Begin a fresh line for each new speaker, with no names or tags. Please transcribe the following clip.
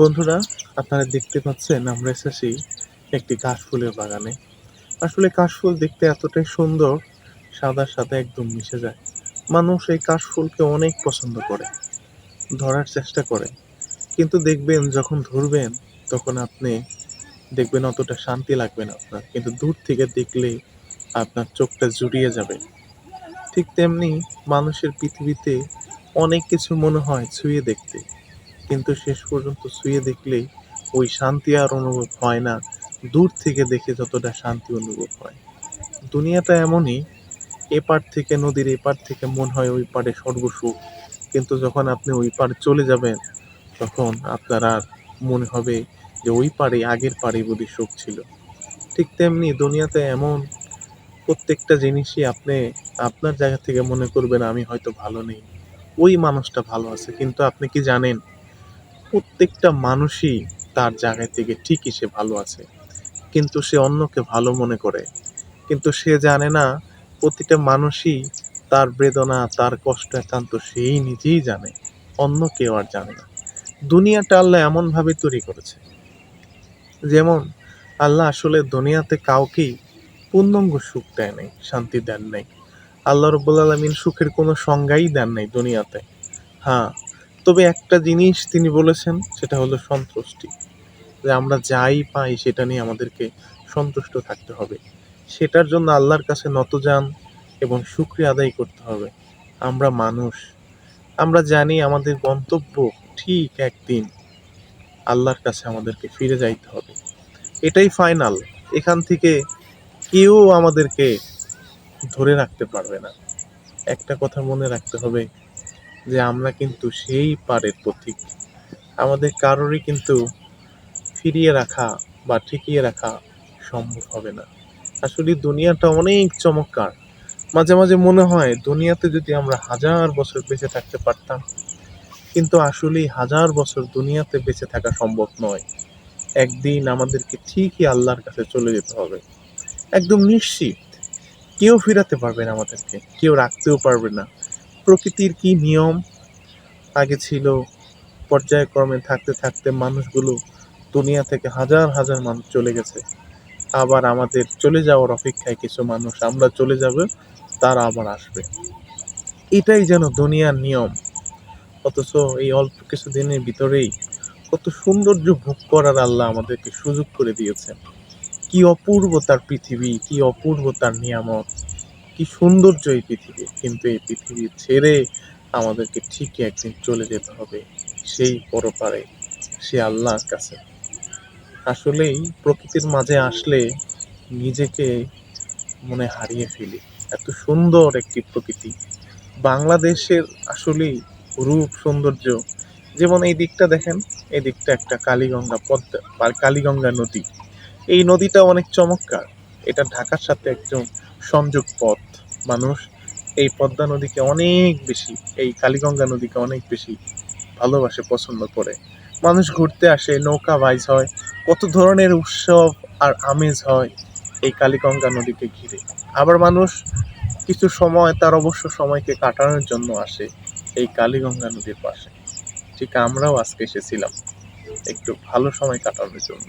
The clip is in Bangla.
বন্ধুরা, আপনারা দেখতে পাচ্ছেন আমরা এসেছি একটি কাশফুলের বাগানে। আসলে কাশফুল দেখতে এতটাই সুন্দর, সাদার সাথে একদম মিশে যায়। মানুষ এই কাশফুলকে অনেক পছন্দ করে, ধরার চেষ্টা করে। কিন্তু দেখবেন, যখন ধরবেন, তখন আপনি দেখবেন অতটা শান্তি লাগবে না আপনার। কিন্তু দূর থেকে দেখলে আপনার চোখটা জুড়িয়ে যাবে। ঠিক তেমনি মানুষের পৃথিবীতে অনেক কিছু মনে হয় ছুঁয়ে দেখতে। কিন্তু শেষ পর্যন্ত ছুঁয়ে দেখলেই ওই শান্তি আর অনুভব হয় না। দূর থেকে দেখে যতটা শান্তি অনুভব হয়। দুনিয়াটা এমনই, এপার থেকে নদীর এপার থেকে মন হয় ওই পারে সর্বসুখ কিন্তু যখন আপনি ওই পার চলে যাবেন, তখন আপনার আর মনে হবে যে ওই পারে আগের পারে বোধহয় সুখ ছিল। ঠিক তেমনি দুনিয়াতে এমন প্রত্যেকটা জিনিসই আপনি আপনার জায়গা থেকে মনে করবেন, আমি হয়তো ভালো নেই। ওই মানুষটা ভালো আছে, কিন্তু আপনি কি জানেন? প্রত্যেকটা মানুষই তার জায়গা থেকে ঠিকই সে ভালো আছে। কিন্তু সে অন্যকে ভালো মনে করে। কিন্তু সে জানে না, প্রতিটা মানুষই তার বেদনা, তার কষ্ট, একান্ত সেই নিজেই জানে। অন্য কেউ আর জানে না। দুনিয়াটা আল্লাহ এমনভাবে তৈরি করেছে। যেমন, আল্লাহ আসলে দুনিয়াতে কাউকেই পূর্ণাঙ্গ সুখ দেয় নাই, শান্তি দেন নাই। আল্লাহ রব্বুল আলমিন সুখের কোনো সংজ্ঞাই দেন নাই দুনিয়াতে। হ্যাঁ তবে একটা জিনিস তিনি বলেছেন, সেটা হলো সন্তুষ্টি। যে আমরা যাই পাই, সেটা নিয়ে আমাদেরকে সন্তুষ্ট থাকতে হবে। সেটার জন্য আল্লাহর কাছে নতজান এবং শুক্রিয়া আদায় করতে হবে। আমরা মানুষ। আমরা জানি আমাদের গন্তব্য ঠিক একদিন আল্লাহর কাছে আমাদেরকে ফিরে যাইতে হবে। এটাই ফাইনাল। এখান থেকে কেউ আমাদেরকে ধরে রাখতে পারবে না। একটা কথা মনে রাখতে হবে যে আমরা কিন্তু সেই পারের পথিক আমাদের কারোরই কিন্তু ফিরিয়ে রাখা বা ঠেকিয়ে রাখা সম্ভব হবে না। আসলে দুনিয়াটা অনেক চমৎকার। মাঝে মাঝে মনে হয় দুনিয়াতে যদি আমরা হাজার বছর বেঁচে থাকতে পারতাম, কিন্তু আসলেই হাজার বছর দুনিয়াতে বেঁচে থাকা সম্ভব নয়। একদিন আমাদেরকে ঠিকই আল্লাহর কাছে চলে যেতে হবে। একদম নিশ্চিত। কেউ ফিরাতে পারবে না আমাদেরকে, কেউ রাখতেও পারবে না। প্রকৃতির কি নিয়ম? আগে ছিল পর্যায়ক্রমে থাকতে থাকতে মানুষগুলো দুনিয়া থেকে হাজার হাজার মানুষ চলে গেছে। আবার আমাদের চলে যাওয়ার অপেক্ষায় কিছু মানুষ আমরা চলে যাব, তারা আবার আসবে। এটাই যেন দুনিয়ার নিয়ম। অথচ এই অল্প কিছু দিনের ভিতরেই কত সৌন্দর্য ভোগ করার আল্লাহ আমাদেরকে সুযোগ করে দিয়েছেন। কি অপূর্ব তার পৃথিবী, কি অপূর্ব তার নিয়ামত। কি সৌন্দর্য এই পৃথিবী কিন্তু এই পৃথিবী ছেড়ে আমাদেরকে ঠিকই একদিন চলে যেতে হবে সেই পরপারে, সে আল্লাহর কাছে। আসলেই প্রকৃতির মাঝে আসলে নিজেকে মনে হারিয়ে ফেলি। এত সুন্দর একটি প্রকৃতি। বাংলাদেশের আসলেই রূপ, সৌন্দর্য, যেমন এই দিকটা দেখেন, এই দিকটা একটা কালীগঙ্গা পদ্মা, কালীগঙ্গা নদী। এই নদীটা অনেক চমৎকার। এটা ঢাকার সাথে একজন সংযোগ পথ। মানুষ এই পদ্মা নদীকে অনেক বেশি, এই কালীগঙ্গা নদীকে অনেক বেশি ভালোবাসে, পছন্দ করে। মানুষ ঘুরতে আসে, নৌকা বাইজ হয়, কত ধরনের উৎসব আর আমেজ হয় এই কালীগঙ্গা নদীকে ঘিরে। আবার মানুষ কিছু সময়, তার অবশ্য সময়কে কাটানোর জন্য আসে এই কালীগঙ্গা নদীর পাশে। ঠিক আমরাও আজকে এসেছিলাম একটু ভালো সময় কাটানোর জন্য।